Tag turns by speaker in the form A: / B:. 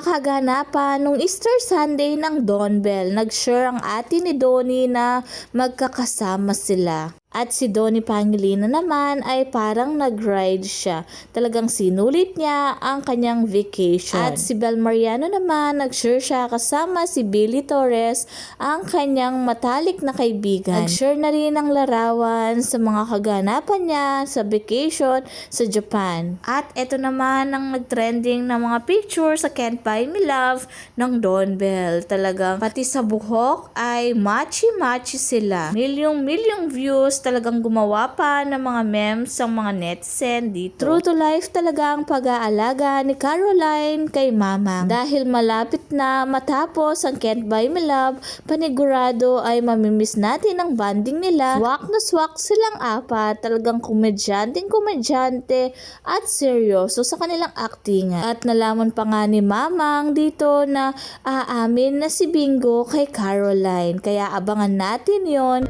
A: kaganapan nung Easter Sunday ng Don Bell, nag-share ang ate ni Donnie na magkakasama sila. At si Donnie Pangilinan naman ay parang nag-ride siya. Talagang sinulit niya ang kanyang vacation. At si Bel Mariano naman, nag-share siya kasama si Billy Torres, ang kanyang matalik na kaibigan. Nag-share na rin ng larawan sa mga kaganapan niya sa vacation sa Japan. At ito naman ang nag-trending na mga picture sa Can't Buy Me Love ng Don Bell. Talagang pati sa buhok ay matchy-matchy sila. Milyong-milyong views talagang gumawa pa ng mga memes ang mga netizen dito. True to life talaga ang pag-aalaga ni Caroline kay Mama. Dahil malapit na matapos ang Can't Buy Me Love, panigurado ay mamimiss natin ang banding nila. Swak na swak silang apat. Talagang komedyanteng komedyante at seryoso sa kanilang acting. At nalaman pa nga ni Mamang dito na aamin na si Bingo kay Caroline. Kaya abangan natin yon